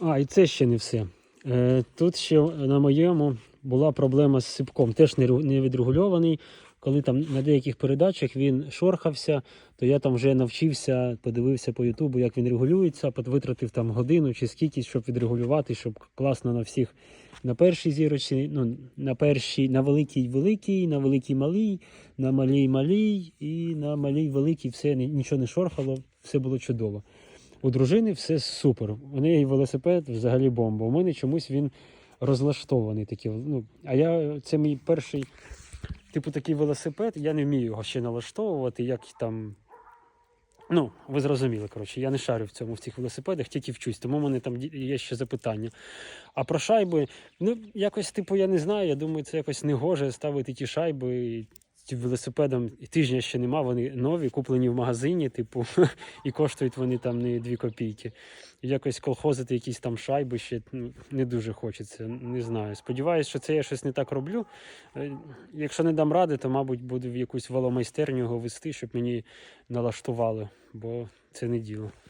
А, і це ще не все. Е, Тут ще на моєму була проблема з сипком, теж не відрегульований. Коли там на деяких передачах він шорхався, то я там вже навчився, подивився по Ютубу, як він регулюється, витратив там годину чи скільки, щоб відрегулювати, щоб класно на всіх на першій зірочці, ну, на першій, на великій великій, на великій малій, на малій малій і на малій великій все нічого не шорхало, все було чудово. У дружини все супер. У неї велосипед взагалі бомба. У мене чомусь він розлаштований такий. Ну, а я це мій перший, типу, такий велосипед. Я не вмію його ще налаштовувати, як там. Ну, ви зрозуміли, коротше, я не шарю в цьому в цих велосипедах, тільки вчусь, тому в мене там є ще запитання. А про шайби, ну, якось, типу, я не знаю. Я думаю, це якось негоже ставити ті шайби. Велосипедам тижня ще нема, вони нові, куплені в магазині, типу, і коштують вони там не дві копійки. Якось колхозити якісь там шайби ще ну, не дуже хочеться. Не знаю. Сподіваюсь, що це я щось не так роблю. Е, Якщо не дам ради, то, мабуть, буду в якусь веломайстерню його вести, щоб мені налаштували, бо це не діло.